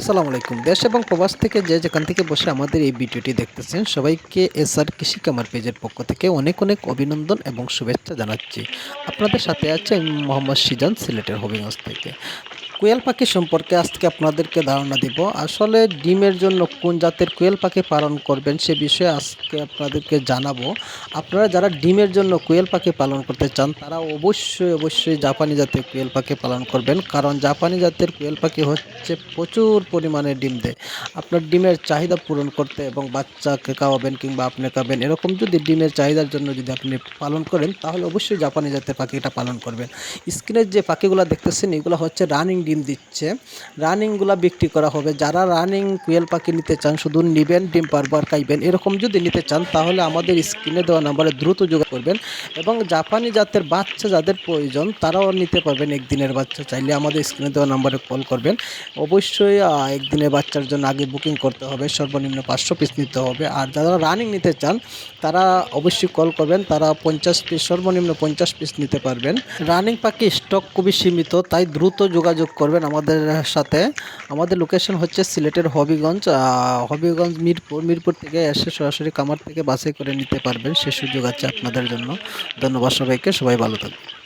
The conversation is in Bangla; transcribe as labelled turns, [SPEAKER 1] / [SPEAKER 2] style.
[SPEAKER 1] আসসালামু আলাইকুম। দেশ এবং প্রবাস থেকে যে যেখান থেকে বসে আমাদের এই ভিডিওটি দেখতেছেন, সবাইকে এস আর কৃষি কামার পেজের পক্ষ থেকে অনেক অনেক অভিনন্দন এবং শুভেচ্ছা জানাচ্ছি। আপনাদের সাথে আছে মোহাম্মদ সিজান, সিলেটের হবিগঞ্জ থেকে। কোয়েল পাখি সম্পর্কে আজকে আপনাদেরকে ধারণা দিব। আসলে ডিমের জন্য কোন জাতের কোয়েল পাখি পালন করবেন সে বিষয়ে আজকে আপনাদেরকে জানাব। আপনারা যারা ডিমের জন্য কোয়েল পাখি পালন করতে চান, তারা অবশ্যই অবশ্যই জাপানি জাতের কোয়েল পাখি পালন করবেন। কারণ জাপানি জাতের কোয়েল পাখি হচ্ছে প্রচুর পরিমাণে ডিম দেয়। আপনার ডিমের চাহিদা পূরণ করতে এবং বাচ্চাকে খাওয়াবেন কিংবা আপনি খাবেন, এরকম যদি ডিমের চাহিদার জন্য যদি আপনি পালন করেন, তাহলে অবশ্যই জাপানি জাতের পাখিটা পালন করবেন। স্ক্রিনের যে পাখিগুলো দেখতেছেন, এগুলো হচ্ছে রানিং ডিম দিচ্ছে। রানিংগুলো বিক্রি করা হবে। যারা রানিং কুয়েল পাখি নিতে চান, শুধু নেবেন ডিম পারবার খাইবেন। এরকম যদি নিতে চান, তাহলে আমাদের স্ক্রিনে দেওয়া নাম্বারে দ্রুত যোগাযোগ করবেন এবং জাপানি জাতের বাচ্চা যাদের প্রয়োজন, তারাও নিতে পারবেন একদিনের বাচ্চা। চাইলে আমাদের স্ক্রিনে দেওয়া নাম্বারে কল করবেন। অবশ্যই একদিনের বাচ্চার জন্য আগে বুকিং করতে হবে। সর্বনিম্ন পাঁচশো পিস নিতে হবে। আর যারা রানিং নিতে চান, তারা অবশ্যই কল করবেন। তারা পঞ্চাশ পিস, সর্বনিম্ন পঞ্চাশ পিস নিতে পারবেন। রানিং পাখি স্টক খুবই সীমিত, তাই দ্রুত যোগাযোগ করবেন আমাদের সাথে। আমাদের লোকেশন হচ্ছে সিলেটের হবিগঞ্জ হবিগঞ্জ মিরপুর। মিরপুর থেকে এসে সরাসরি কামার থেকে বাসে করে নিতে পারবেন। সে সুযোগ আছে আপনাদের জন্য। ধন্যবাদ সবাইকে। সবাই ভালো থাকবেন।